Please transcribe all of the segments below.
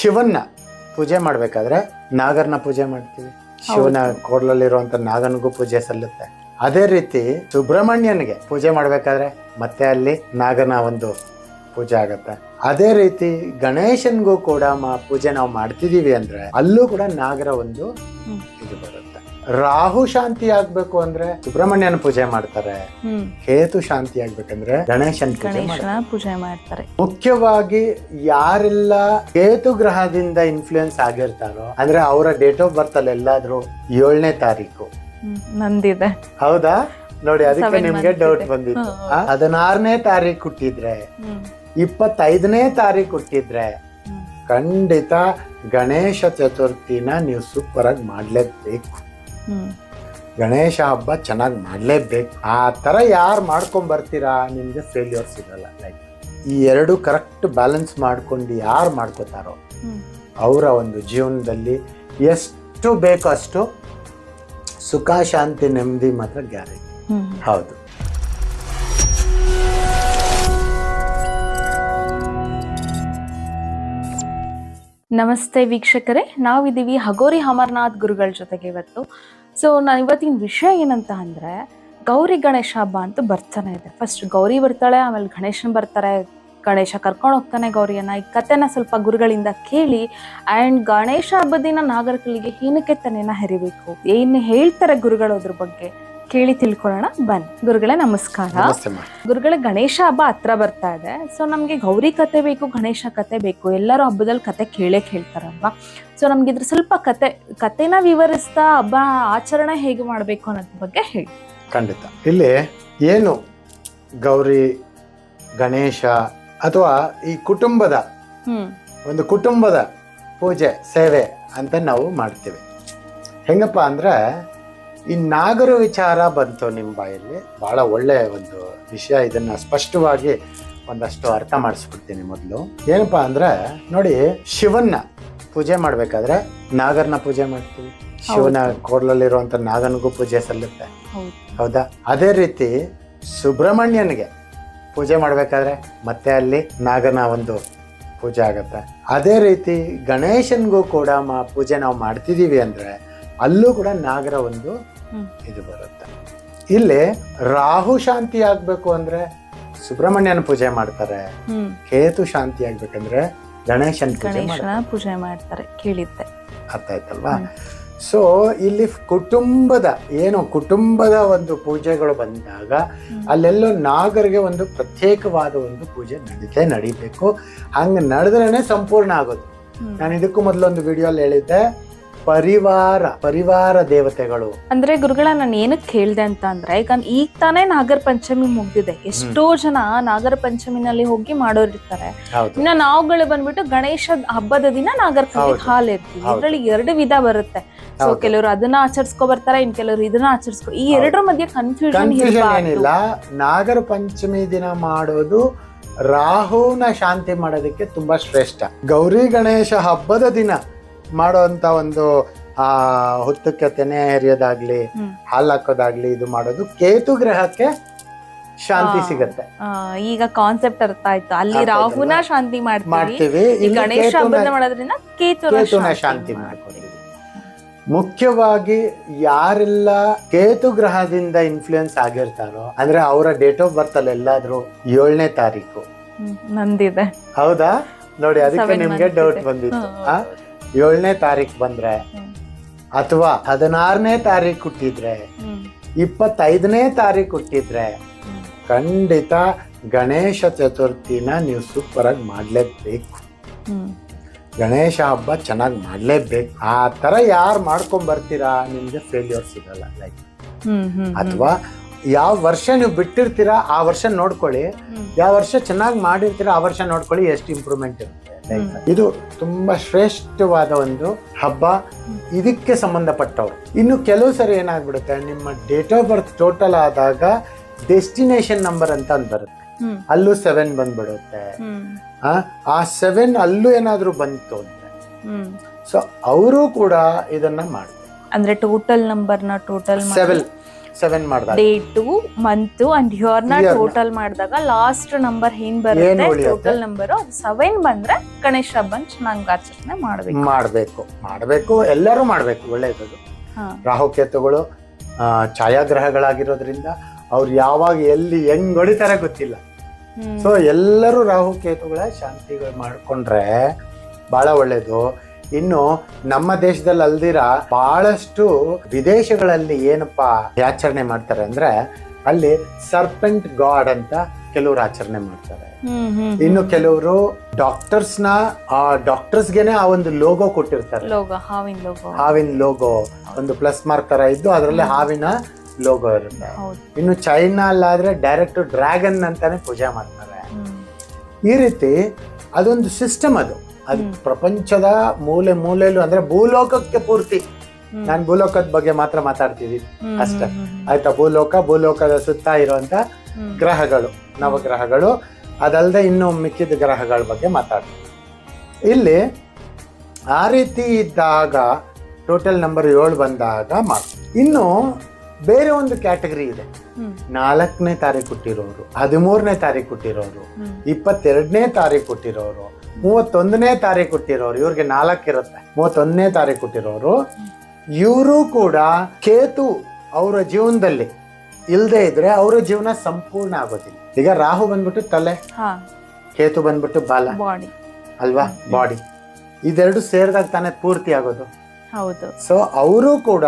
ಶಿವನ್ನ ಪೂಜೆ ಮಾಡ್ಬೇಕಾದ್ರೆ ನಾಗರನ ಪೂಜೆ ಮಾಡ್ತೀವಿ. ಶಿವನ ಕೋಡ್ಲಲ್ಲಿರುವಂತ ನಾಗನಿಗೂ ಪೂಜೆ ಸಲ್ಲುತ್ತೆ. ಅದೇ ರೀತಿ ಸುಬ್ರಹ್ಮಣ್ಯನಿಗೆ ಪೂಜೆ ಮಾಡ್ಬೇಕಾದ್ರೆ ಮತ್ತೆ ಅಲ್ಲಿ ನಾಗನ ಒಂದು ಪೂಜೆ ಆಗತ್ತೆ. ಅದೇ ರೀತಿ ಗಣೇಶನ್ಗೂ ಕೂಡ ಮಾ- ಪೂಜೆ ನಾವು ಮಾಡ್ತಿದೀವಿ ಅಂದ್ರೆ ಅಲ್ಲೂ ಕೂಡ ನಾಗರ ಒಂದು ಇದು ಬರುತ್ತೆ. ರಾಹು ಶಾಂತಿ ಆಗ್ಬೇಕು ಅಂದ್ರೆ ಸುಬ್ರಹ್ಮಣ್ಯನ ಪೂಜೆ ಮಾಡ್ತಾರೆ. ಕೇತು ಶಾಂತಿ ಆಗ್ಬೇಕಂದ್ರೆ ಗಣೇಶನ್ ಪೂಜೆ ಮಾಡ್ತಾರೆ. ಪೂಜೆ ಮಾಡ್ತಾರೆ. ಮುಖ್ಯವಾಗಿ ಯಾರೆಲ್ಲ ಕೇತು ಗ್ರಹದಿಂದ ಇನ್ಫ್ಲೂಯೆನ್ಸ್ ಆಗಿರ್ತಾರೋ ಅಂದ್ರೆ ಅವರ ಡೇಟ್ ಆಫ್ ಬರ್ತ್ ಅಲ್ಲಿ ಎಲ್ಲಾದ್ರೂ ಏಳನೇ ತಾರೀಕು. ಹ್ಮ್ ನಂದಿದೆ. ಹೌದಾ? ನೋಡಿ ಅದಕ್ಕೆ Seven ನಿಮ್ಗೆ months ಡೌಟ್ ಇದೆ. ಬಂದಿತ್ತು. ಆ, ಹದಿನಾರನೇ ತಾರೀಕು ಹುಟ್ಟಿದ್ರೆ ಹ್ಮ್. ಇಪ್ಪತ್ತೈದನೇ ತಾರೀಕು ಹುಟ್ಟಿದ್ರೆ ಹ್ಮ್. ಖಂಡಿತ ಗಣೇಶ ಚತುರ್ಥಿನ ನೀವು ಸೂಪರ್ ಆಗಿ ಮಾಡ್ಲೇಬೇಕು. ಗಣೇಶ ಹಬ್ಬ ಚೆನ್ನಾಗಿ ಮಾಡಲೇಬೇಕು. ಆ ಥರ ಯಾರು ಮಾಡ್ಕೊಂಡು ಬರ್ತೀರಾ ನಿಮಗೆ ಫೇಲ್ಯೂರ್ ಸಿಗಲ್ಲ. ಲೈಕ್ ಈ ಎರಡು ಕರೆಕ್ಟ್ ಬ್ಯಾಲೆನ್ಸ್ ಮಾಡ್ಕೊಂಡು ಯಾರು ಮಾಡ್ಕೋತಾರೋ ಅವರ ಒಂದು ಜೀವನದಲ್ಲಿ ಎಷ್ಟು ಬೇಕೋ ಅಷ್ಟು ಸುಖ ಶಾಂತಿ ನೆಮ್ಮದಿ ಮಾತ್ರ ಗ್ಯಾರಂಟಿ. ಹೌದು. ನಮಸ್ತೆ ವೀಕ್ಷಕರೇ, ನಾವಿದ್ದೀವಿ ಹಗೋರಿ ಅಮರನಾಥ್ ಗುರುಗಳ ಜೊತೆಗೆ ಇವತ್ತು. ಸೊ ನಾನು ಇವತ್ತಿನ ವಿಷಯ ಏನಂತ ಅಂದರೆ, ಗೌರಿ ಗಣೇಶ ಹಬ್ಬ ಅಂತ ಬರ್ತಾನೆ ಇದೆ. ಫಸ್ಟ್ ಗೌರಿ ಬರ್ತಾಳೆ, ಆಮೇಲೆ ಗಣೇಶನ್ ಬರ್ತಾರೆ. ಗಣೇಶ ಕರ್ಕೊಂಡು ಹೋಗ್ತಾನೆ ಗೌರಿಯನ್ನ. ಈ ಕಥೆನ ಸ್ವಲ್ಪ ಗುರುಗಳಿಂದ ಕೇಳಿ ಆ್ಯಂಡ್ ಗಣೇಶ ಹಬ್ಬದಿನ ನಾಗರಿಕರಿಗೆ ಏನಕ್ಕೆ ಹರಿಬೇಕು ಹೆರಿಬೇಕು? ಏನು ಹೇಳ್ತಾರೆ ಗುರುಗಳು ಅದ್ರ ಬಗ್ಗೆ? ಕೇಳಿ ತಿಳ್ಕೊಳ್ಳೋಣ. ಬನ್ನಿ. ಗುರುಗಳೇ ನಮಸ್ಕಾರ. ಗುರುಗಳ ಗಣೇಶ ಹಬ್ಬ ಹತ್ರ ಬರ್ತಾ ಇದೆ. ಸೊ ನಮಗೆ ಗೌರಿ ಕತೆ ಬೇಕು ಗಣೇಶ ಕತೆ ಬೇಕು. ಎಲ್ಲರೂ ಹಬ್ಬದಲ್ಲಿ ಕತೆ ಕೇಳೇ ಕೇಳ್ತಾರಲ್ವಾ? ಸೊ ನಮ್ಗೆ ಇದ್ರ ಸ್ವಲ್ಪ ಕತೆ ಕತೆನ ವಿವರಿಸ್ತಾ ಹಬ್ಬ ಆಚರಣೆ ಹೇಗೆ ಮಾಡಬೇಕು ಅನ್ನೋದ್ರ ಬಗ್ಗೆ ಹೇಳಿ. ಖಂಡಿತ. ಇಲ್ಲಿ ಏನು ಗೌರಿ ಗಣೇಶ ಅಥವಾ ಈ ಕುಟುಂಬದ ಒಂದು ಕುಟುಂಬದ ಪೂಜೆ ಸೇವೆ ಅಂತ ನಾವು ಮಾಡ್ತೀವಿ. ಹೆಂಗಪ್ಪ ಅಂದ್ರೆ ಈ ನಾಗರ ವಿಚಾರ ಬಂತು ನಿಮ್ಮ ಬಾಯಲ್ಲಿ. ಬಹಳ ಒಳ್ಳೆ ಒಂದು ವಿಷಯ ಇದನ್ನ ಸ್ಪಷ್ಟವಾಗಿ ಒಂದಷ್ಟು ಅರ್ಥ ಮಾಡಿಸ್ಬಿಡ್ತೀನಿ ಮೊದಲು. ಏನಪ್ಪಾ ಅಂದ್ರೆ ನೋಡಿ ಶಿವನ್ನ ಪೂಜೆ ಮಾಡಬೇಕಾದ್ರೆ ನಾಗರನ್ನ ಪೂಜೆ ಮಾಡ್ತೀವಿ. ಶಿವನ ಕೋಡ್ಲಲ್ಲಿರುವಂಥ ನಾಗನಿಗೂ ಪೂಜೆ ಸಲ್ಲುತ್ತೆ. ಹೌದು. ಹೌದಾ? ಅದೇ ರೀತಿ ಸುಬ್ರಹ್ಮಣ್ಯನಿಗೆ ಪೂಜೆ ಮಾಡಬೇಕಾದ್ರೆ ಮತ್ತೆ ಅಲ್ಲಿ ನಾಗನ ಒಂದು ಪೂಜೆ ಆಗುತ್ತೆ. ಅದೇ ರೀತಿ ಗಣೇಶನಿಗೂ ಕೂಡ ಮಾ ಪೂಜೆ ನಾವು ಮಾಡ್ತಿದ್ದೀವಿ ಅಂದ್ರೆ ಅಲ್ಲೂ ಕೂಡ ನಾಗರ ಒಂದು ಇದು ಬರುತ್ತೆ. ಇಲ್ಲಿ ರಾಹು ಶಾಂತಿ ಆಗ್ಬೇಕು ಅಂದ್ರೆ ಸುಬ್ರಹ್ಮಣ್ಯನ ಪೂಜೆ ಮಾಡ್ತಾರೆ. ಕೇತು ಶಾಂತಿ ಆಗ್ಬೇಕಂದ್ರೆ ಗಣೇಶನ್ ಪೂಜೆ ಮಾಡ್ತಾರೆ. ಪೂಜೆ ಮಾಡ್ತಾರೆ ಕೇಳಿದ್ದೆ. ಅರ್ಥ ಆಯ್ತಲ್ವಾ. ಸೊ ಇಲ್ಲಿ ಕುಟುಂಬದ ಏನು ಕುಟುಂಬದ ಒಂದು ಪೂಜೆಗಳು ಬಂದಾಗ ಅಲ್ಲೆಲ್ಲೋ ನಾಗರಿಗೆ ಒಂದು ಪ್ರತ್ಯೇಕವಾದ ಒಂದು ಪೂಜೆ ನಡೀತೇ ನಡಿಬೇಕು. ಹಂಗೆ ನಡೆದ್ರೇನೆ ಸಂಪೂರ್ಣ ಆಗೋದು. ನಾನು ಇದಕ್ಕೂ ಮೊದಲೊಂದು ವಿಡಿಯೋಲಿ ಹೇಳಿದ್ದೆ. ಪರಿವಾರ ಪರಿವಾರ ದೇವತೆಗಳು. ಅಂದ್ರೆ ಗುರುಗಳ ನಾನು ಏನಕ್ಕೆ ಹೇಳ್ದೆ ಅಂತ ಅಂದ್ರೆ ಈಗ ಈಗ ತಾನೇ ನಾಗರ ಪಂಚಮಿ ಮುಗ್ದಿದೆ. ಎಷ್ಟೋ ಜನ ನಾಗರ ಪಂಚಮಿನಲ್ಲಿ ಹೋಗಿ ಮಾಡೋರಿರ್ತಾರೆ ಇನ್ನ ನಾವುಗಳು ಬಂದ್ಬಿಟ್ಟು ಗಣೇಶ ಹಬ್ಬದ ದಿನ ನಾಗರ ಪಂಚಮಿ ಹಾಲು ಇರ್ತೀವಿ. ಇದ್ರಲ್ಲಿ ಎರಡು ವಿಧ ಬರುತ್ತೆ. ಸೊ. ಕೆಲವರು ಅದನ್ನ ಆಚರಿಸ್ಕೊ ಬರ್ತಾರೆ ಇನ್ ಕೆಲವರು ಇದನ್ನ ಆಚರಿಸ್ಕೊ. ಈ ಎರಡರ ಮಧ್ಯೆ ಕನ್ಫ್ಯೂಷನ್ ಏನಿಲ್ಲ. ನಾಗರ ಪಂಚಮಿ ದಿನ ಮಾಡೋದು ರಾಹುನ ಶಾಂತಿ ಮಾಡೋದಕ್ಕೆ ತುಂಬಾ ಶ್ರೇಷ್ಠ. ಗೌರಿ ಗಣೇಶ ಹಬ್ಬದ ದಿನ. ಮಾಡೋಂತ ಒಂದು ಆ ಹುತ್ತಕ್ಕೆ ತೆನೆ ಎರಿಯೋದಾಗ್ಲಿ ಹಾಲು ಹಾಕೋದಾಗ್ಲಿ ಇದು ಮಾಡೋದು ಕೇತು ಗ್ರಹಕ್ಕೆ ಶಾಂತಿ ಸಿಗುತ್ತೆ. ಈಗ ಕಾನ್ಸೆಪ್ಟ್ ಅರ್ಥ ಆಯ್ತು. ಅಲ್ಲಿ ರಾಹುನ ಶಾಂತಿ ಮಾಡ್ತೀವಿ ಗಣೇಶ ಕೇತುನ- ಮಾಡೋದ್ರಿಂದ ಕೇತುನ ಕೇತುನ ಶಾಂತಿ ಮಾಡ್ಕೊತೀವಿ. ಮುಖ್ಯವಾಗಿ ಯಾರೆಲ್ಲ ಕೇತು ಗ್ರಹದಿಂದ ಇನ್ಫ್ಲೂಯೆನ್ಸ್ ಆಗಿರ್ತಾರೋ ಅಂದ್ರೆ ಅವರ ಡೇಟ್ ಆಫ್ ಬರ್ತ್ ಅಲ್ಲಿ ಎಲ್ಲಾದ್ರೂ ಏಳನೇ ತಾರೀಕು. ನಂದಿದೆ. ಹೌದಾ? ನೋಡಿ ಅದಕ್ಕೆ ನಿಮ್ಗೆ ಡೌಟ್ ಬಂದಿತ್ತು? ಏಳನೇ ತಾರೀಕು ಬಂದ್ರೆ. ಅಥವಾ ಹದಿನಾರನೇ ತಾರೀಕು ಹುಟ್ಟಿದ್ರೆ ಇಪ್ಪತ್ತೈದನೇ ತಾರೀಕು ಹುಟ್ಟಿದ್ರೆ ಖಂಡಿತ ಗಣೇಶ ಚತುರ್ಥಿನ ನೀವು ಸೂಪರ್ ಆಗಿ ಮಾಡ್ಲೇಬೇಕು. ಗಣೇಶ ಹಬ್ಬ ಚೆನ್ನಾಗಿ ಮಾಡ್ಲೇಬೇಕು ಆ ತರ ಯಾರು ಮಾಡ್ಕೊಂಡ್ ಬರ್ತೀರಾ ನಿಮ್ಗೆ ಫೇಲ್ಯೂರ್ ಸಿಗಲ್ಲ ಲೈಕ್. ಅಥವಾ ಯಾವ ವರ್ಷ ನೀವು ಬಿಟ್ಟಿರ್ತೀರಾ ಆ ವರ್ಷ ನೋಡ್ಕೊಳ್ಳಿ ಯಾವ ವರ್ಷ ಚೆನ್ನಾಗಿ ಮಾಡಿರ್ತೀರಾ ಆ ವರ್ಷ ನೋಡ್ಕೊಳ್ಳಿ ಎಷ್ಟು ಇಂಪ್ರೂವ್ಮೆಂಟ್ ಇರುತ್ತೆ ಇದು ತುಂಬಾ ಶ್ರೇಷ್ಠವಾದ ಒಂದು ಹಬ್ಬ. ಇದಕ್ಕೆ ಸಂಬಂಧಪಟ್ಟವರು. ಇನ್ನು ಕೆಲವು ಸರಿ ಏನಾಗ್ಬಿಡುತ್ತೆ ನಿಮ್ಮ ಡೇಟ್ ಆಫ್ ಬರ್ತ್ ಟೋಟಲ್ ಆದಾಗ ಡೆಸ್ಟಿನೇಷನ್ ನಂಬರ್ ಅಂತ ಒಂದು ಬರುತ್ತೆ. ಅಲ್ಲೂ ಸೆವೆನ್ ಬಂದ್ಬಿಡುತ್ತೆ. ಆ, ಆ ಸೆವೆನ್ ಅಲ್ಲೂ ಏನಾದ್ರೂ ಬಂತು ಅಂದ್ರೆ. ಸೊ ಅವರು ಕೂಡ ಇದನ್ನ ಮಾಡ್ತಾರೆ. ಅಂದ್ರೆ ಟೋಟಲ್ ನಂಬರ್ನ ಟೋಟಲ್ ಸೆವೆನ್ ಸೆವೆನ್ ಮಾಡಿದಾಗ. ಡೇಟು ಮಂತ್ ಅಂಡ್ Year ನ. ಟೋಟಲ್ ಮಾಡಿದಾಗ ಲಾಸ್ಟ್ ನಂಬರ್ ಏನ್ ಬರುತ್ತೆ ಟೋಟಲ್ ನಂಬರ್ ಅದು ಸೆವೆನ್ ಬಂದ್ರೆ ಗಣೇಶ ಹಬ್ಬನ್ ಚೆನ್ನಾಗಿ ಆಚರಣೆ ಮಾಡ್ಬೇಕು. ಮಾಡಬೇಕು. ಮಾಡಬೇಕು ಎಲ್ಲರೂ ಮಾಡಬೇಕು ಒಳ್ಳೇದು. ರಾಹುಕೇತುಗಳು ಆ, ಛಾಯಾಗ್ರಹಗಳಾಗಿರೋದ್ರಿಂದ ಅವ್ರು ಯಾವಾಗ ಎಲ್ಲಿ ಹೆಂಗ್ ಹೊಡಿತಾರೆ ಗೊತ್ತಿಲ್ಲ. ಸೊ ಎಲ್ಲರೂ ರಾಹುಕೇತುಗಳ ಶಾಂತಿಗಳು ಮಾಡ್ಕೊಂಡ್ರೆ ಬಹಳ ಒಳ್ಳೇದು. ಇನ್ನು ನಮ್ಮ ದೇಶದಲ್ಲಿ ಅಲ್ದಿರ ಬಹಳಷ್ಟು ವಿದೇಶಗಳಲ್ಲಿ ಏನಪ್ಪಾ ಆಚರಣೆ ಮಾಡ್ತಾರೆ ಅಂದ್ರೆ ಅಲ್ಲಿ ಸರ್ಪೆಂಟ್ ಗಾಡ್ ಅಂತ ಕೆಲವರು ಆಚರಣೆ ಮಾಡ್ತಾರೆ. ಇನ್ನು ಕೆಲವರು ಡಾಕ್ಟರ್ಸ್ನ ಆ ಡಾಕ್ಟರ್ಸ್ಗೆನೆ ಆ ಒಂದು ಲೋಗೋ ಕೊಟ್ಟಿರ್ತಾರೆ. ಲೋಗೋ ಹಾವಿನ ಲೋಗೋ. ಹಾವಿನ ಲೋಗೋ ಒಂದು ಪ್ಲಸ್ ಮಾರ್ಕ್ ತರ ಇದ್ದು ಅದರಲ್ಲಿ ಹಾವಿನ ಲೋಗೋ ಇರುತ್ತೆ. ಇನ್ನು ಚೈನಾ ಅಲ್ಲಾದ್ರೆ ಡೈರೆಕ್ಟ್ ಡ್ರ್ಯಾಗನ್ ಅಂತಾನೆ ಪೂಜೆ ಮಾಡ್ತಾರೆ. ಈ ರೀತಿ ಅದೊಂದು ಸಿಸ್ಟಮ್ ಅದು. ಅದು ಪ್ರಪಂಚದ ಮೂಲೆ ಮೂಲೆಯಲ್ಲೂ ಅಂದ್ರೆ ಭೂಲೋಕಕ್ಕೆ ಪೂರ್ತಿ. ನಾನು ಭೂಲೋಕದ ಬಗ್ಗೆ ಮಾತ್ರ ಮಾತಾಡ್ತೀವಿ ಹ್ಮ್, ಅಷ್ಟೇ. ಆಯ್ತಾ ಭೂಲೋಕ ಭೂಲೋಕದ ಸುತ್ತ ಇರುವಂತ. ಗ್ರಹಗಳು ನವಗ್ರಹಗಳು. ಅದಲ್ಲದೆ ಇನ್ನು ಮಿಕ್ಕಿದ ಗ್ರಹಗಳ ಬಗ್ಗೆ ಮಾತಾಡ್ತೀವಿ ಇಲ್ಲಿ ಆ ರೀತಿ ಇದ್ದಾಗ ಟೋಟಲ್ ನಂಬರ್ ಏಳು ಬಂದಾಗ ಮಾತ್ರ. ಇನ್ನು ಬೇರೆ ಒಂದು ಕ್ಯಾಟಗರಿ ಇದೆ. ನಾಲ್ಕನೇ ತಾರೀಕು ಹುಟ್ಟಿರೋರು ಹದಿಮೂರನೇ ತಾರೀಕು ಹುಟ್ಟಿರೋರು. ಇಪ್ಪತ್ತೆರಡನೇ ತಾರೀಕು ಹುಟ್ಟಿರೋರು ಮೂವತ್ತೊಂದನೇ ತಾರೀಕು ಹುಟ್ಟಿರೋರು ಇವ್ರಿಗೆ ನಾಲ್ಕು ಇರುತ್ತೆ. ಮೂವತ್ತೊಂದನೇ ತಾರೀಕು ಹುಟ್ಟಿರೋರು ಇವರು ಕೂಡ ಕೇತು ಅವರ ಜೀವನದಲ್ಲಿ ಇಲ್ಲದೆ ಇದ್ರೆ ಅವರ ಜೀವನ ಸಂಪೂರ್ಣ ಆಗೋದಿಲ್ಲ. ಈಗ ರಾಹು ಬಂದ್ಬಿಟ್ಟು ತಲೆ ಹಾ. ಕೇತು ಬಂದ್ಬಿಟ್ಟು ಬಾಲ ಬಾಡಿ ಅಲ್ವಾ? ಬಾಡಿ ಇದೆರಡು ಸೇರಿದಾಗ ತಾನೇ ಪೂರ್ತಿ ಆಗೋದು. ಹೌದು. ಸೊ ಅವರು ಕೂಡ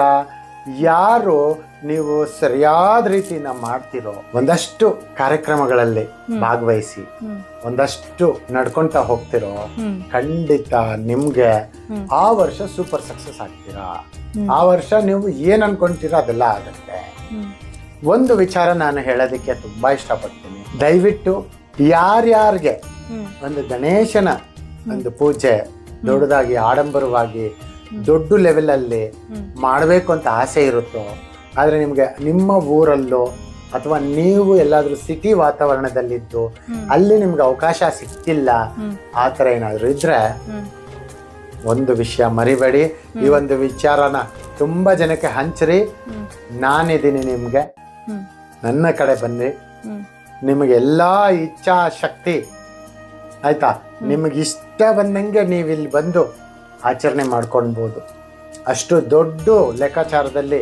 ಯಾರು ನೀವು ಸರಿಯಾದ ರೀತಿನ ಮಾಡ್ತಿರೋ ಒಂದಷ್ಟು ಕಾರ್ಯಕ್ರಮಗಳಲ್ಲಿ ಭಾಗವಹಿಸಿ ಒಂದಷ್ಟು ನಡ್ಕೊಂತ ಹೋಗ್ತಿರೋ ಖಂಡಿತ ನಿಮ್ಗೆ ಆ ವರ್ಷ ಸೂಪರ್ ಸಕ್ಸಸ್ ಆಗ್ತೀರಾ? ಆ ವರ್ಷ ನೀವು ಏನ್ ಅನ್ಕೊಂತೀರೋ ಅದೆಲ್ಲ ಆಗುತ್ತೆ. ಒಂದು ವಿಚಾರ ನಾನು ಹೇಳೋದಕ್ಕೆ ತುಂಬಾ ಇಷ್ಟಪಡ್ತೀನಿ. ದಯವಿಟ್ಟು ಯಾರ್ಯಾರಿಗೆ. ಒಂದು ಗಣೇಶನ ಒಂದು ಪೂಜೆ ದೊಡ್ಡದಾಗಿ ಆಡಂಬರವಾಗಿ ದೊಡ್ಡ ಲೆವೆಲ್ ಅಲ್ಲಿ ಮಾಡಬೇಕು ಅಂತ ಆಸೆ ಇರುತ್ತೋ ಆದ್ರೆ ನಿಮ್ಗೆ ನಿಮ್ಮ ಊರಲ್ಲೋ ಅಥವಾ ನೀವು ಎಲ್ಲಾದ್ರೂ ಸಿಟಿ ವಾತಾವರಣದಲ್ಲಿದ್ದು. ಅಲ್ಲಿ ನಿಮ್ಗೆ ಅವಕಾಶ ಸಿಕ್ತಿಲ್ಲ ಆತರ ಆ ಥರ ಏನಾದ್ರು ಇದ್ರೆ ಒಂದು ವಿಷಯ ಮರಿಬೇಡಿ. ಈ ಒಂದು ವಿಚಾರನ ತುಂಬಾ ಜನಕ್ಕೆ ಹಂಚ್ರಿ. ನಾನಿದ್ದೀನಿ ನಿಮ್ಗೆ. ನನ್ನ ಕಡೆ ಬನ್ನಿ. ನಿಮಗೆ ಎಲ್ಲಾ ಇಚ್ಛಾ ಶಕ್ತಿ ಆಯ್ತಾ? ನಿಮಗೆ ಇಷ್ಟ ಬಂದಂಗೆ ನೀವು ಇಲ್ಲಿ ಬಂದು ಆಚರಣೆ ಮಾಡ್ಕೊಳ್ಬೋದು ಅಷ್ಟು ದೊಡ್ಡ ಲೆಕ್ಕಾಚಾರದಲ್ಲಿ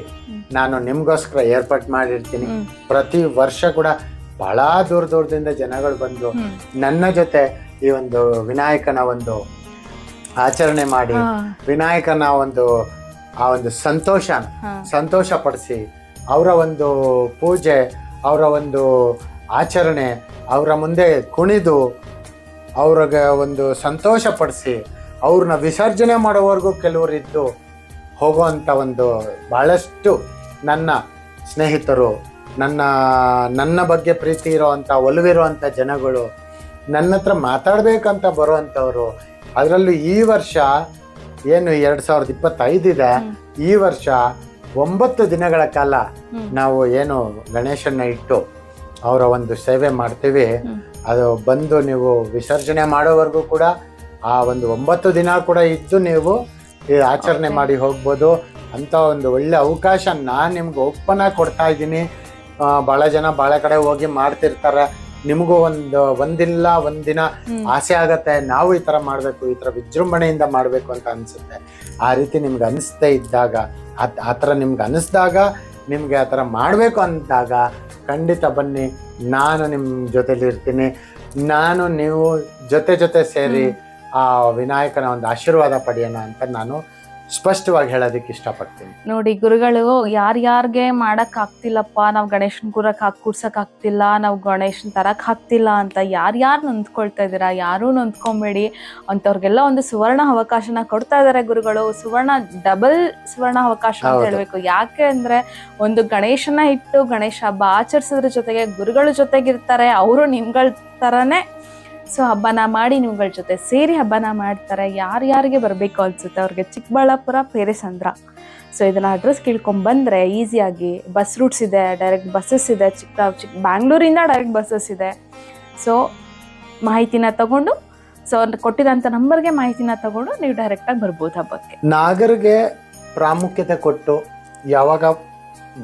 ನಾನು ನಿಮ್ಗೋಸ್ಕರ ಏರ್ಪಾಟ್ ಮಾಡಿರ್ತೀನಿ. ಪ್ರತಿ ವರ್ಷ ಕೂಡ ಬಹಳ ದೂರ ದೂರದಿಂದ ಜನಗಳು ಬಂದು ನನ್ನ ಜೊತೆ ಈ ಒಂದು ವಿನಾಯಕನ ಒಂದು ಆಚರಣೆ ಮಾಡಿ ವಿನಾಯಕನ ಒಂದು ಆ ಒಂದು ಸಂತೋಷ. ಸಂತೋಷ ಪಡಿಸಿ ಅವರ ಒಂದು ಪೂಜೆ ಅವರ ಒಂದು ಆಚರಣೆ ಅವರ ಮುಂದೆ ಕುಣಿದು ಅವ್ರಿಗೆ ಒಂದು ಸಂತೋಷ ಪಡಿಸಿ ಅವ್ರನ್ನ ವಿಸರ್ಜನೆ ಮಾಡೋವರೆಗೂ ಕೆಲವರಿದ್ದು ಹೋಗುವಂಥ ಒಂದು ಬಹಳಷ್ಟು ನನ್ನ ಸ್ನೇಹಿತರು ನನ್ನ ನನ್ನ ಬಗ್ಗೆ ಪ್ರೀತಿ ಇರೋವಂಥ ಒಲವಿರುವಂಥ ಜನಗಳು ನನ್ನ ಹತ್ರ ಮಾತಾಡಬೇಕಂತ ಬರುವಂಥವ್ರು ಅದರಲ್ಲೂ ಈ ವರ್ಷ ಏನು ಎರಡು ಸಾವಿರದ ಇಪ್ಪತ್ತೈದಿದೆ. ಈ ವರ್ಷ ಒಂಬತ್ತು ದಿನಗಳ ಕಾಲ ನಾವು ಏನು ಗಣೇಶನ್ನ ಇಟ್ಟು ಅವರ ಒಂದು ಸೇವೆ ಮಾಡ್ತೀವಿ. ಅದು ಬಂದು ನೀವು ವಿಸರ್ಜನೆ ಮಾಡೋವರೆಗೂ ಕೂಡ ಆ ಒಂದು ಒಂಬತ್ತು ದಿನ ಕೂಡ ಇದ್ದು ನೀವು ಆಚರಣೆ ಮಾಡಿ ಹೋಗ್ಬೋದು. ಅಂತ ಒಂದು ಒಳ್ಳೆ ಅವಕಾಶ ನಾನು ನಿಮ್ಗೆ ಓಪನ್ ಆಗಿ ಕೊಡ್ತಾ ಇದ್ದೀನಿ. ಭಾಳ ಜನ ಭಾಳ ಕಡೆ ಹೋಗಿ ಮಾಡ್ತಿರ್ತಾರೆ. ನಿಮಗೂ ಒಂದು ಒಂದಿಲ್ಲ ಒಂದಿನ. ಆಸೆ ಆಗತ್ತೆ. ನಾವು ಈ ಥರ ಮಾಡಬೇಕು ಈ ಥರ ವಿಜೃಂಭಣೆಯಿಂದ ಮಾಡಬೇಕು ಅಂತ ಅನಿಸುತ್ತೆ. ಆ ರೀತಿ ನಿಮ್ಗೆ ಅನಿಸ್ತೇ ಇದ್ದಾಗ ಆ- ಆ ಥರ ನಿಮ್ಗೆ ಅನಿಸ್ದಾಗ ನಿಮಗೆ ಆ ಥರ ಮಾಡಬೇಕು ಅಂದಾಗ ಖಂಡಿತ ಬನ್ನಿ. ನಾನು ನಿಮ್ಮ ಜೊತೆಲಿ ಇರ್ತೀನಿ ನಾನು ನೀವು ಜೊತೆ ಜೊತೆ ಸೇರಿ ಆ ವಿನಾಯಕನ ಒಂದು ಆಶೀರ್ವಾದ ಪಡೆಯೋಣ ಅಂತ ನಾನು ಸ್ಪಷ್ಟವಾಗಿ ಹೇಳೋದಕ್ಕೆ ಇಷ್ಟಪಡ್ತೀನಿ. ನೋಡಿ ಗುರುಗಳು ಯಾರ್ಯಾರಿಗೆ ಮಾಡಕ್ ಆಗ್ತಿಲ್ಲಪ್ಪ ನಾವು ಗಣೇಶನ್ ಕೂರಕ್ ಹಾಕ್ ಕೂರ್ಸಕ್ ಆಗ್ತಿಲ್ಲ ನಾವು ಗಣೇಶನ್ ತರಕ್ ಆಗ್ತಿಲ್ಲ ಅಂತ ಯಾರ್ಯಾರು ನೊಂದ್ಕೊಳ್ತಾ ಇದ್ದೀರಾ ಯಾರೂ ನೊಂದ್ಕೊಂಬೇಡಿ. ಅಂತವ್ರಿಗೆಲ್ಲ ಒಂದು ಸುವರ್ಣ ಅವಕಾಶನ ಕೊಡ್ತಾ ಇದಾರೆ ಗುರುಗಳು. ಸುವರ್ಣ ಡಬಲ್ ಸುವರ್ಣ ಅವಕಾಶ ಅಂತ. ಹೇಳ್ಬೇಕು. ಯಾಕೆ ಅಂದ್ರೆ ಒಂದು ಗಣೇಶನ ಇಟ್ಟು ಗಣೇಶ ಹಬ್ಬ ಆಚರಿಸೋದ್ರ ಜೊತೆಗೆ ಗುರುಗಳ ಜೊತೆಗಿರ್ತಾರೆ ಅವರು ನಿಮ್ಗಳ ತರನೇ ಸೊ ಹಬ್ಬನ ಮಾಡಿ ನೀವುಗಳ ಜೊತೆ ಸೇರಿ ಹಬ್ಬನ ಮಾಡ್ತಾರೆ. ಯಾರ್ಯಾರಿಗೆ ಬರಬೇಕು ಅನ್ಸುತ್ತೆ? ಅವ್ರಿಗೆ ಚಿಕ್ಕಬಳ್ಳಾಪುರ ಪೇರೆಸಂದ್ರ. ಸೊ ಇದನ್ನ ಅಡ್ರೆಸ್ ಕೇಳ್ಕೊಂಡ್ ಬಂದ್ರೆ ಈಸಿಯಾಗಿ ಬಸ್ ರೂಟ್ಸ್ ಇದೆ ಡೈರೆಕ್ಟ್ ಬಸ್ಸಸ್ ಇದೆ ಚಿಕ್ಕ ಚಿಕ್ಕ ಬ್ಯಾಂಗ್ಳೂರಿಂದ ಡೈರೆಕ್ಟ್ ಬಸ್ಸಸ್ ಇದೆ. ಸೊ ಮಾಹಿತಿನ ತಗೊಂಡು ಸೊ ಕೊಟ್ಟಿರೋಂಥ ನಂಬರ್ಗೆ ಮಾಹಿತಿನ ತಗೊಂಡು ನೀವು ಡೈರೆಕ್ಟಾಗಿ ಬರ್ಬೋದು ಹಬ್ಬಕ್ಕೆ. ನಾಗರಿಗೆ ಪ್ರಾಮುಖ್ಯತೆ ಕೊಟ್ಟು ಯಾವಾಗ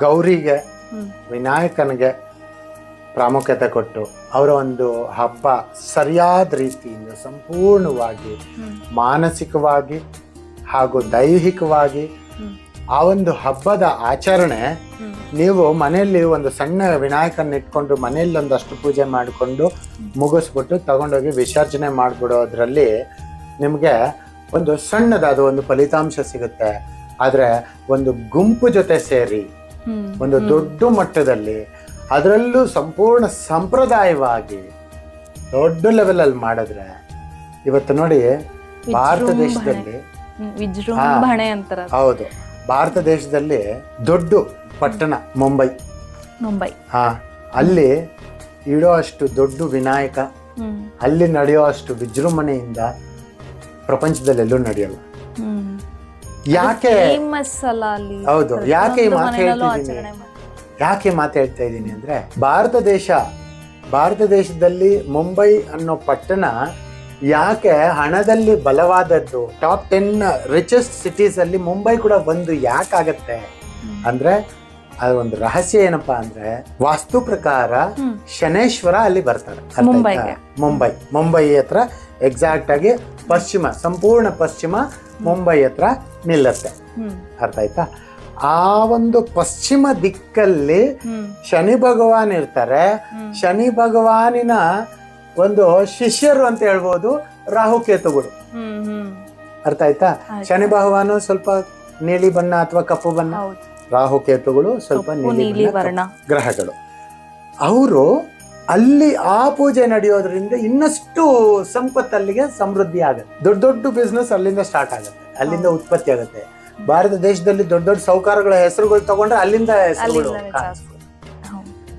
ಗೌರಿಗೆ ವಿನಾಯಕನಿಗೆ ಪ್ರಾಮುಖ್ಯತೆ ಕೊಟ್ಟು ಅವರ ಒಂದು ಹಬ್ಬ ಸರಿಯಾದ ರೀತಿಯಿಂದ ಸಂಪೂರ್ಣವಾಗಿ ಮಾನಸಿಕವಾಗಿ ಹಾಗೂ ದೈಹಿಕವಾಗಿ ಆ ಒಂದು ಹಬ್ಬದ ಆಚರಣೆ ನೀವು ಮನೆಯಲ್ಲಿ ಒಂದು ಸಣ್ಣ ವಿನಾಯಕನ ಇಟ್ಕೊಂಡು ಮನೆಯಲ್ಲಿ ಒಂದಷ್ಟು ಪೂಜೆ ಮಾಡಿಕೊಂಡು ಮುಗಿಸ್ಬಿಟ್ಟು ತಗೊಂಡೋಗಿ ವಿಸರ್ಜನೆ ಮಾಡಿಬಿಡೋದ್ರಲ್ಲಿ ನಿಮಗೆ ಒಂದು ಸಣ್ಣದಾದ ಒಂದು ಫಲಿತಾಂಶ ಸಿಗುತ್ತೆ. ಆದರೆ ಒಂದು ಗುಂಪು ಜೊತೆ ಸೇರಿ ಒಂದು ದೊಡ್ಡ ಮಟ್ಟದಲ್ಲಿ ಅದರಲ್ಲೂ ಸಂಪೂರ್ಣ ಸಂಪ್ರದಾಯವಾಗಿ ದೊಡ್ಡ ಲೆವೆಲಲ್ಲಿ ಮಾಡಿದ್ರೆ ಇವತ್ತು ನೋಡಿ ಭಾರತ. ದೇಶದಲ್ಲಿ ಹ್ಮ್, ವಿಜೃಂಭಣೆ ಅಂತಾರ ಹೌದು. ಭಾರತ ದೇಶದಲ್ಲಿ ದೊಡ್ಡ ಪಟ್ಟಣ ಮುಂಬೈ. ಮುಂಬೈ. ಹಾ ಅಲ್ಲಿ ಇಡೋ ಅಷ್ಟು ದೊಡ್ಡ ವಿನಾಯಕ ಅಲ್ಲಿ ನಡೆಯೋ ಅಷ್ಟು ವಿಜೃಂಭಣೆಯಿಂದ ಪ್ರಪಂಚದಲ್ಲೆಲ್ಲೂ ನಡೆಯಲ್ಲ. ಯಾಕೆ? ಹೌದು, ಯಾಕೆ ಈ ಮಾತು ಹೇಳ್ತಿದ್ದೀನಿ? ಯಾಕೆ ಮಾತಾಡ್ತಾ ಇದ್ದೀನಿ ಅಂದ್ರೆ ಭಾರತ ದೇಶ ಭಾರತ ದೇಶದಲ್ಲಿ ಮುಂಬೈ ಅನ್ನೋ ಪಟ್ಟಣ ಯಾಕೆ ಹಣದಲ್ಲಿ ಬಲವಾದದ್ದು? ಟಾಪ್ ಟೆನ್ ರಿಚೆಸ್ಟ್ ಸಿಟೀಸ್ ಅಲ್ಲಿ ಮುಂಬೈ ಕೂಡ ಒಂದು ಯಾಕಾಗತ್ತೆ ಆಗತ್ತೆ? ಅಂದ್ರೆ ಅದು ಒಂದು ರಹಸ್ಯ ಏನಪ್ಪಾ ಅಂದ್ರೆ ವಾಸ್ತು ಪ್ರಕಾರ ಶನೇಶ್ವರ ಅಲ್ಲಿ ಬರ್ತಾರೆ. ಮುಂಬೈ. ಮುಂಬೈ ಹತ್ರ ಎಕ್ಸಾಕ್ಟ್ ಆಗಿ ಪಶ್ಚಿಮ ಸಂಪೂರ್ಣ ಪಶ್ಚಿಮ ಮುಂಬೈ ಹತ್ರ ನಿಲ್ಲತ್ತೆ. ಅರ್ಥ ಆಯ್ತಾ? ಆ ಒಂದು ಪಶ್ಚಿಮ ದಿಕ್ಕಲ್ಲಿ ಶನಿ ಭಗವಾನ್ ಇರ್ತಾರೆ. ಶನಿ ಭಗವಾನಿನ ಒಂದು ಶಿಷ್ಯರು ಅಂತ ಹೇಳ್ಬೋದು ರಾಹುಕೇತುಗಳು ಅರ್ಥ ಆಯ್ತಾ? ಶನಿ ಭಗವಾನು ಸ್ವಲ್ಪ ನೀಲಿ ಬಣ್ಣ ಅಥವಾ ಕಪ್ಪು ಬಣ್ಣ ರಾಹುಕೇತುಗಳು ಸ್ವಲ್ಪ ನೀಲಿ ಬಣ್ಣ, ಗ್ರಹಗಳು. ಅವರು ಅಲ್ಲಿ ಆ ಪೂಜೆ ನಡೆಯೋದ್ರಿಂದ ಇನ್ನಷ್ಟು ಸಂಪತ್ತು ಅಲ್ಲಿಗೆ ಸಮೃದ್ಧಿ ಆಗುತ್ತೆ ದೊಡ್ಡ ದೊಡ್ಡ ಬಿಸ್ನೆಸ್ ಅಲ್ಲಿಂದ ಸ್ಟಾರ್ಟ್ ಆಗುತ್ತೆ. ಅಲ್ಲಿಂದ ಉತ್ಪತ್ತಿ ಆಗುತ್ತೆ. ಭಾರತ ದೇಶದಲ್ಲಿ ದೊಡ್ಡ ದೊಡ್ಡ ಸೌಕಾರಗಳ ಹೆಸರುಗಳು ತಗೊಂಡ್ರೆ ಅಲ್ಲಿಂದ ಹೆಸರುಗಳು.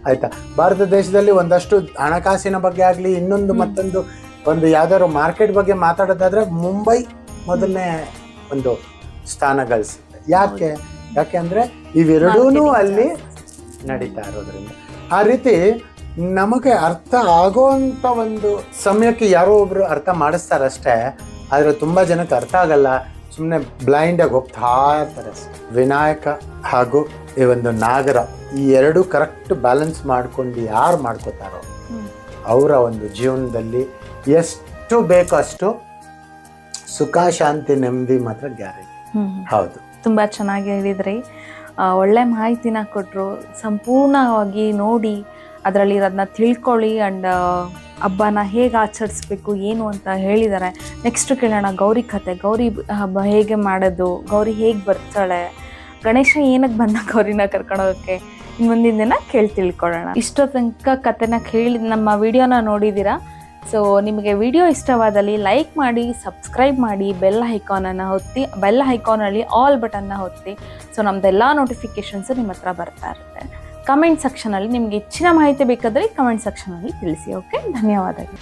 ಆಯ್ತಾ? ಭಾರತ ದೇಶದಲ್ಲಿ ಒಂದಷ್ಟು ಹಣಕಾಸಿನ ಬಗ್ಗೆ ಆಗ್ಲಿ ಇನ್ನೊಂದು ಮತ್ತೊಂದು ಒಂದು ಯಾವ್ದಾದ್ರು ಮಾರ್ಕೆಟ್ ಬಗ್ಗೆ ಮಾತಾಡೋದಾದ್ರೆ ಮುಂಬೈ ಮೊದಲನೇ ಒಂದು ಸ್ಥಾನ ಗಳಿಸುತ್ತೆ. ಯಾಕೆ? ಯಾಕೆ ಅಂದ್ರೆ ಇವೆರಡೂ ಅಲ್ಲಿ. ನಡೀತಾ ಇರೋದ್ರಿಂದ. ಆ ರೀತಿ ನಮಗೆ ಅರ್ಥ ಆಗೋಂತ ಒಂದು ಸಮಯಕ್ಕೆ ಯಾರೋ ಒಬ್ರು ಅರ್ಥ ಮಾಡಿಸ್ತಾರಷ್ಟೇ ಆದರೆ ತುಂಬ ಜನಕ್ಕೆ ಅರ್ಥ ಆಗಲ್ಲ. ಸುಮ್ಮನೆ ಬ್ಲೈಂಡಾಗಿ ಹೋಗ್ತಾ ಇರ್ತಾರೆ. ವಿನಾಯಕ ಹಾಗೂ ಈ ಒಂದು ನಾಗರ ಈ ಎರಡು ಕರೆಕ್ಟ್ ಬ್ಯಾಲೆನ್ಸ್ ಮಾಡ್ಕೊಂಡು ಯಾರು ಮಾಡ್ಕೋತಾರೋ ಅವರ ಒಂದು ಜೀವನದಲ್ಲಿ ಎಷ್ಟು ಬೇಕೋ ಅಷ್ಟು ಸುಖ ಶಾಂತಿ ನೆಮ್ಮದಿ ಮಾತ್ರ ಗ್ಯಾರಂಟಿ. ಹೌದು. ತುಂಬ ಚೆನ್ನಾಗಿ ಹೇಳಿದ್ರಿ. ಒಳ್ಳೆ ಮಾಹಿತಿನ ಕೊಟ್ಟರು ಸಂಪೂರ್ಣವಾಗಿ ನೋಡಿ ಅದರಲ್ಲಿ ಅದನ್ನ ತಿಳ್ಕೊಳ್ಳಿ ಆ್ಯಂಡ್ ಹಬ್ಬನ ಹೇಗೆ ಆಚರಿಸ್ಬೇಕು, ಏನು ಅಂತ ಹೇಳಿದ್ದಾರೆ ನೆಕ್ಸ್ಟ್ ಕೇಳೋಣ ಗೌರಿ ಕತೆ. ಗೌರಿ ಹಬ್ಬ ಹೇಗೆ ಮಾಡೋದು, ಗೌರಿ ಹೇಗೆ ಬರ್ತಾಳೆ. ಗಣೇಶ ಏನಕ್ಕೆ ಬಂದ ಗೌರಿನ ಕರ್ಕೊಂಡೋಗಕ್ಕೆ? ಮುಂದಿನ ದಿನ ಕೇಳಿ ತಿಳ್ಕೊಳ್ಳೋಣ. ಇಷ್ಟೋ ತನಕ ಕತೆನ ಕೇಳಿ ನಮ್ಮ ವಿಡಿಯೋನ ನೋಡಿದ್ದೀರಾ? ಸೊ ನಿಮಗೆ ವಿಡಿಯೋ ಇಷ್ಟವಾದಲ್ಲಿ ಲೈಕ್ ಮಾಡಿ ಸಬ್ಸ್ಕ್ರೈಬ್ ಮಾಡಿ ಬೆಲ್ ಐಕಾನನ್ನು ಹೊತ್ತಿ ಬೆಲ್ ಐಕಾನಲ್ಲಿ ಆಲ್ ಬಟನ್ನ ಹೊತ್ತಿ ಸೊ ನಮ್ದೆಲ್ಲ ನೋಟಿಫಿಕೇಶನ್ಸು ನಿಮ್ಮ ಹತ್ರ ಬರ್ತಾ ಇರುತ್ತೆ. ಕಮೆಂಟ್ ಸೆಕ್ಷನಲ್ಲಿ ನಿಮ್ಗೆ ಹೆಚ್ಚಿನ ಮಾಹಿತಿ ಬೇಕಾದ್ರೆ ಕಮೆಂಟ್ ಸೆಕ್ಷನಲ್ಲಿ ತಿಳಿಸಿ ಓಕೆ ಧನ್ಯವಾದಗಳು.